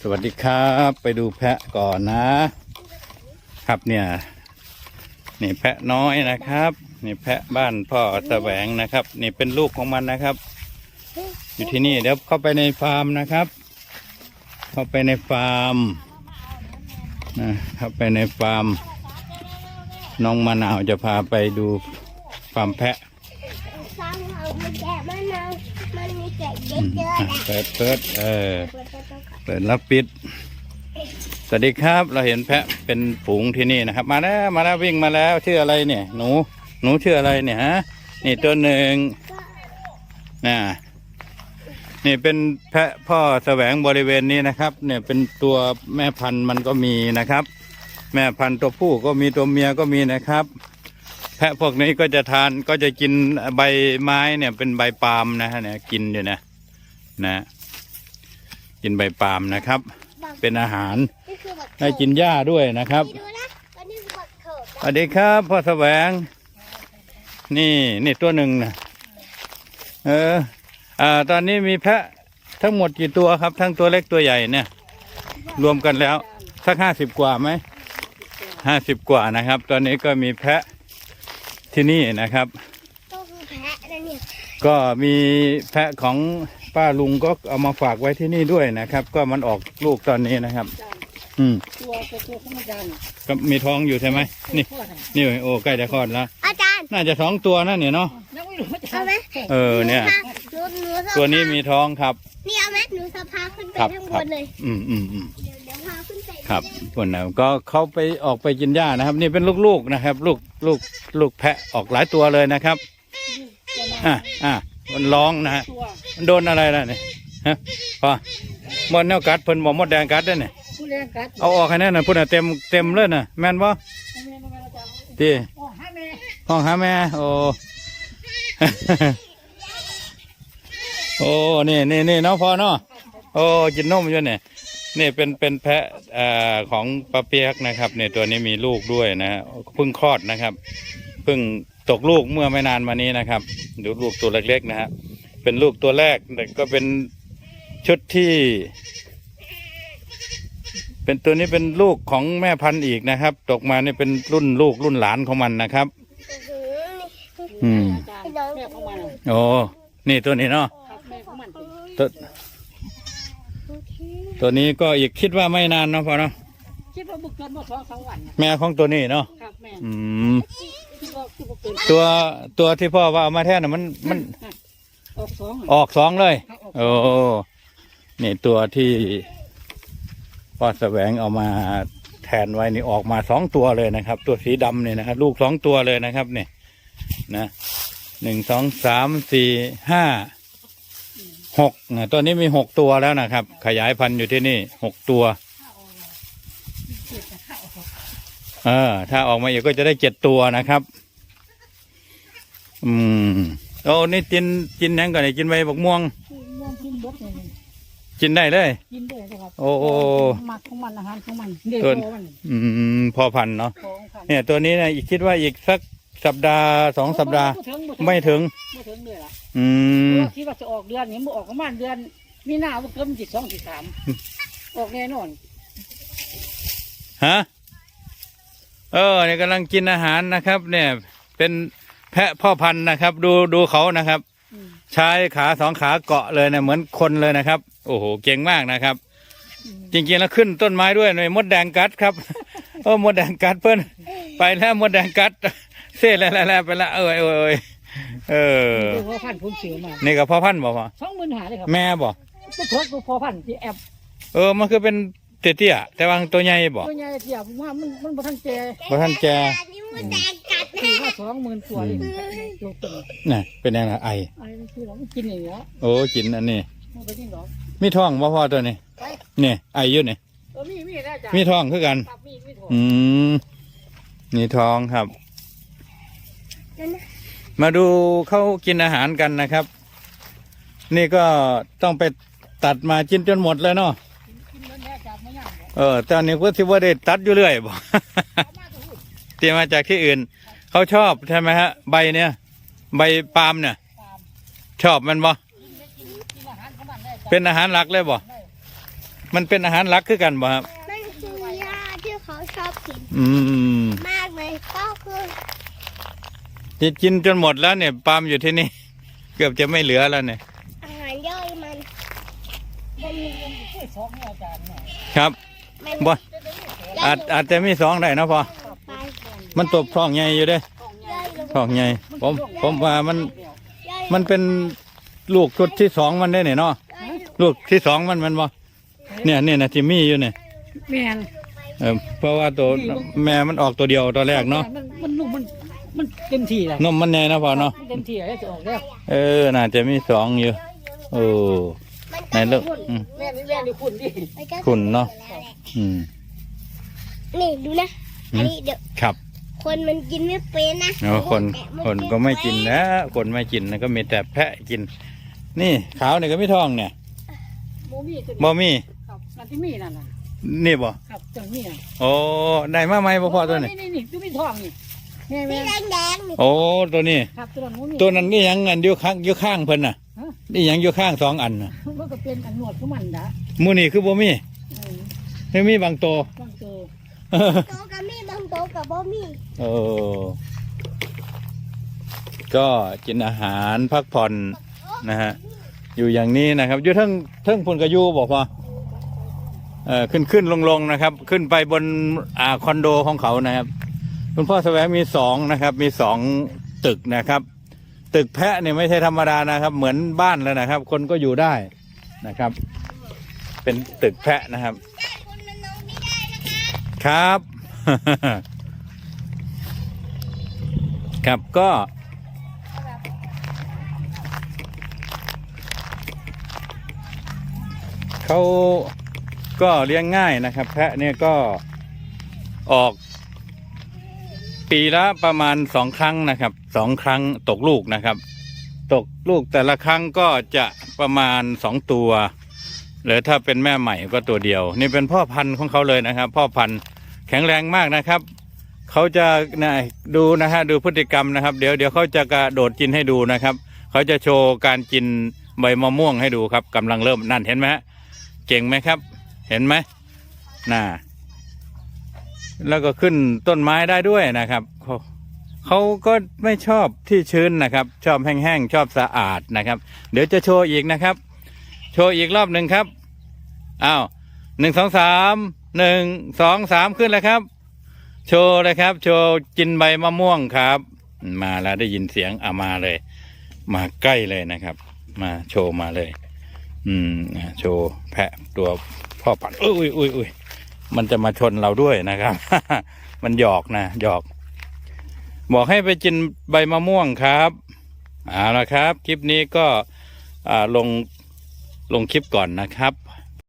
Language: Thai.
สวัสดีครับ ไปดูแพะก่อนนะ ครับเนี่ยนี่แพะน้อยนะครับ นี่แพะบ้านพ่อแสวงนะครับ นี่เป็นลูกของมันนะครับ อยู่ที่นี่เดี๋ยวเข้าไปในฟาร์มนะครับ เข้าไปในฟาร์มนะเข้าไปในฟาร์มน้องมะนาวจะพาไปดูฟาร์มแพะ อืมอะอะๆนะเปิดเปิดเออเปิดประตูก่อนเปิดแล้วปิด สวัสดีครับ เราเห็นแพะเป็นฝูงที่นี่นะครับ มาแล้วมาแล้ววิ่งมาแล้วชื่ออะไรเนี่ย หนู หนูชื่ออะไรเนี่ยฮะ นี่ตัวหนึ่งน่ะนี่เป็นแพะพ่อแสวงบริเวณนี้นะครับ เนี่ยเป็นตัวแม่พันธุ์มันก็มีนะครับ แม่พันธุ์ตัวผู้ก็มีตัวเมียก็มีนะครับ แพะพวกนี้ก็จะทานก็จะกินใบไม้เนี่ยเป็นใบปาล์มนะฮะเนี่ยกินอยู่นะ นะกินใบปาล์มนะครับ เป็นอาหารนี่คือบักได้กินหญ้าด้วยนะครับนี่ดูนะอันนี้คือบักเถิดสวัสดีครับพ่อแสวง นี่นี่ตัวหนึ่งนะเอออ่าตอนนี้มีแพะทั้งหมดกี่ตัวครับ ทั้งตัวเล็กตัวใหญ่เนี่ย รวมกันแล้ว สักห้าสิบกว่าไหมห้าสิบกว่านะครับ ตอนนี้ก็มีแพะที่นี่นะครับ ก็คือแพะนะเนี่ยก็มีแพะของ ป้าลุงก็เอามาฝากไว้ที่นี่ด้วยนะครับ ก็มันออกลูกตอนนี้นะครับ อืมตัวตัวตัวธรรมดาเนี่ยก็มีท้องอยู่ใช่ไหมนี่พ่อทนี่โอ้ใกล้จะคลอดแล้วอาจารย์น่าจะสองตัวนั่นเนี่ยเนาะำยังไม่รู้ว่าจะเอาไหมเออเนี่ยหนูหนูสะตัวนี้มีท้องครับนี่เอาไหมหนูสะพาขึ้นไปครับข้างครับบนเลยอืมอืมอืมเดี๋ยวเดี๋ยวพาขึ้นไปครับคนนะก็เขาไปออกไปกินหญ้านะครับ นี่เป็นลูกๆนะครับ ลูกลูกลูกแพะออกหลายตัวเลยนะครับอะอะมันร้องนะฮะตัว มันโดนอะไรล่ะเนี่ยฮะพอมดแนวกัดเพิ่นบอกมดแดงกัดได้เนี่ยผู้เลี้ยงกัดเอาออกให้แน่น่ะพุ่นน่ะเต็มเต็มเลยน่ะแม่นบ่แม่แม่แม่จ้าที่โอ้ห้าแม่ห้องหาแม่โอ้ โอ้ นี่นี่นี่เนาะพอเนาะโอ้กินนมอยู่เนี่ยนี่เป็นเป็นแพะเอ่อของปลาเปียกนะครับเนี่ยตัวนี้มีลูกด้วยนะฮะเพิ่งคลอดนะครับเพิ่งตกลูกเมื่อไม่นานมานี้นะครับ ดูลูกตัวเล็กๆนะฮะ เป็นลูกตัวแรกแต่ก็เป็นชุดที่ เป็นตัวนี้เป็นลูกของแม่พันธุ์อีกนะครับ ตกมาเนี่ยเป็นรุ่นลูกรุ่นหลานของมันนะครับ อืมจ้าแม่ของมันน่ะโอ้ นี่ตัวนี้เนาะ ครับแม่ของมันเป็นตัวตัวนี้ก็อีกคิดว่าไม่นานเนาะพอเนาะ คิดว่าบุกเกินมาสองสามวันน่ะแม่ของตัวนี้เนาะ ครับแม่อืม คิดว่าคือบุกเกินตัวตัวที่พ่อว่าเอามาแท้น่ะมันมัน ออกสองออกสองเลยครับออกโอ้นี่ตัวที่พ่อแสวงเอามาแทนไว้นี่ออกมาสองตัวเลยนะครับ ตัวสีดำเนี่ยนะครับลูกสองตัวเลยนะครับเนี่ยนะหนึ่งสองสามสี่ห้าหกนะตัวนี้มีหกตัวแล้วนะครับ ขยายพันธุ์อยู่ที่นี่หกตัว เออ ถ้าออกมาอีกก็จะได้เจ็ดตัวนะครับ อืม โอ้นี่กินกินหยังก่อนเนี่ยกินใบบักม่วง ม่วงกินบดเนี่ยกินได้เลย กินได้ครับโอ้โอ้หมักของมันอาหารของมันเด็กตัวโตมันอืมพอพันธุ์เนาะของพันเนี่ยตัวนี้นะอีกคิดว่าอีกสักสัปดาห์สองสัปดาห์ไม่ถึงไม่ถึงเลยล่ะอืมคิดว่าจะออกเดือนนี้มันออกประมาณเดือนมีนาบุกเกินจิตสองจิตสามออกแน่นอนฮะ เออเนี่ยกำลังกินอาหารนะครับ เนี่ย เป็น แพะพ่อพันธุ์นะครับ ดูดูเขานะครับอืมใช้ขาสองขาเกาะเลยนะเหมือนคนเลยนะครับ โอ้โหเก่งมากนะครับ จริงๆแล้วขึ้นต้นไม้ด้วยหน่อยมดแดงกัดครับโอ้มดแดงกัดเพิ่นไปแล้วมดแดงกัดเสียแล้วแล้วแล้วไปแล้วเอ้ยเอ้ยเอ้ยเออดูพอพันธุ์ผมเสือมานี่กับพ่อพันธุ์บอกว่าสองหมื่นหาเลยครับแม่บอกก็ทดดูพอพันธุ์ที่แอบเออมันคือเป็นเตี้ยๆแต่ว่าตัวใหญ่บอกตัวใหญ่เทียบผมว่ามันมันบ่ทันเจพ่อท่านแก อันนี้มันแดงกัดคือนะว่าสองหมื่นตัวเลยตัวเป็นน่ะเป็นยังไงไออะไรคือเรากินอย่างเงี้ยโอ้กินอันนี้มันก็กินหรอมีท้องบ่พ่อตัวนี้ไปนี่ไออยู่นี่เออมีมีได้จ้ะมีท้องคือกัน ครับมีมีถั่วอืมมีท้องครับนั่นนะมาดูเขากินอาหารกันนะครับ นี่ก็ต้องไปตัดมากินจนหมดเลยเนาะกินแล้วแน่จับไม่ยากหรอกเออตอนนี้ก็ที่ว่าได้ตัดอยู่เรื่อยบอกเอามาตัวหุ่นเตรียมมาจากที่อื่น เขาชอบใช่ไหมฮะ ใบเนี่ย ใบปาล์มเนี่ยตามชอบมันบ่กินได้กินกินอาหารของมันได้จ้ะเป็นอาหารหลักเลยบ่มันเป็นอาหารหลักคือกันบ่ครับมันคือหญ้าที่เขาชอบกินอืมมากเลยก็คือที่กินจนหมดแล้วเนี่ยปาล์มอยู่ที่นี่ เกือบจะไม่เหลือแล้วเนี่ยอาหารย่อยมันมันมีสองอาจารย์หน่อยครับมันบ่ย่อาจอาจจะมีสองได้นะพอไป มันตบท้องใหญ่อยู่เด้ย่อยลงท้องใหญ่ผมผมว่ามันย่อยมันเป็นลูกชุดที่สองมันได้เนี่ยเนาะย่อยลงลูกที่สองมันมันบ่เนี่ยเนี่ยนะที่มีอยู่เนี่ยแม่นเออเพราะว่าตัวแม่มันออกตัวเดียวตัวแรกเนาะมันมันนุ่มมันมันเต็มที่แล้วนมมันใหญ่นะพอเนาะเต็มที่แล้วจะออกแล้วเออน่าจะมีสองอยู่โอ้มันไหนเลิกอืมแม่นี่แม่นี่คุณดิมันก็ขุ่นเนาะอืมนี่ดูนะหืมอันนี้เดี๋ยวครับ คนมันกินไม่เป็นนะเอาคนคนก็ไม่กินนะคนไม่กินนะก็มีแต่แพะกิน นี่ขาวเนี่ยก็ไม่ท้องเนี่ยโมมี่ตัวบ่นี้มีครับนั่นที่มีนั่นน่ะนี่บ่ครับตัวนี้น่ะโอ้ได้มาไหมบ่พ่อตัวนี้นี่นี่ตัวมีทองนี่แม่สีแม่แดงๆนี่โอ้ตัวนี้ครับตัวนั้นโมมี่ตัวนั้นนี่ยังอันอยู่ข้างอยู่ข้างเพิ่นน่ะฮะนี่ยังอยู่ข้างสองอันน่ะมันก็เป็นอันนวดของมันนะหมูนี่คือบ่มีเออไม่มีบางตัวบางตัวโตกับมีบางโตกับบ่มีโอ้ก็กินอาหารพักผ่อนนะฮะอยู่อย่างนี้นะครับอยู่เทั้งเทั้งพลกระยูบอกว่าเอ่อขึ้นขึ้นลงลงนะครับ ขึ้นไปบนอ่าคอนโดของเขานะครับ คุณพ่อแสวงมีสองนะครับ มีสองตึกนะครับ ตึกแพะเนี่ยไม่ใช่ธรรมดานะครับ เหมือนบ้านแล้วนะครับ คนก็อยู่ได้นะครับ เป็นตึกแพะนะครับคนมันนอนไม่ได้นะคะครับ ครับก็ เขาก็เลี้ยงง่ายนะครับ แพะเนี่ยก็ออก ปีละประมาณสองครั้งนะครับสองครั้งตกลูกนะครับ ตกลูกแต่ละครั้งก็จะประมาณสองตัวหรือถ้าเป็นแม่ใหม่ก็ตัวเดียว นี่เป็นพ่อพันธุ์ของเขาเลยนะครับ พ่อพันธุ์ แข็งแรงมากนะครับ เขาจะนะดูนะฮะดูพฤติกรรมนะครับ เดี๋ยวเดี๋ยวเขาจะกระโดดกินให้ดูนะครับ เขาจะโชว์การกินใบมะม่วงให้ดูครับกำลังเริ่มนั่นเห็นไหมฮะเก่งไหมครับ เห็นไหมน่าแล้วก็ขึ้นต้นไม้ได้ด้วยนะครับเขาเขาก็ไม่ชอบที่ชื้นนะครับ ชอบแห้งๆชอบสะอาดนะครับ เดี๋ยวจะโชว์อีกนะครับ โชว์อีกรอบหนึ่งครับอ้าวหนึ่งสองสาม หนึ่งสองสามขึ้นเลยครับ โชว์เลยครับ โชว์กินใบมะม่วงครับ มาแล้วได้ยินเสียงเอามาเลย มาใกล้เลยนะครับ มาโชว์มาเลย อืมโชว์แพะตัวพ่อปันอุ้ยอุ้ยอุ้ยมันจะมาชนเราด้วยนะครับ มันหยอกนะหยอก บอกให้ไปกินใบมะม่วงครับเอาละครับ คลิปนี้ก็อ่าลงลงคลิปก่อนนะครับ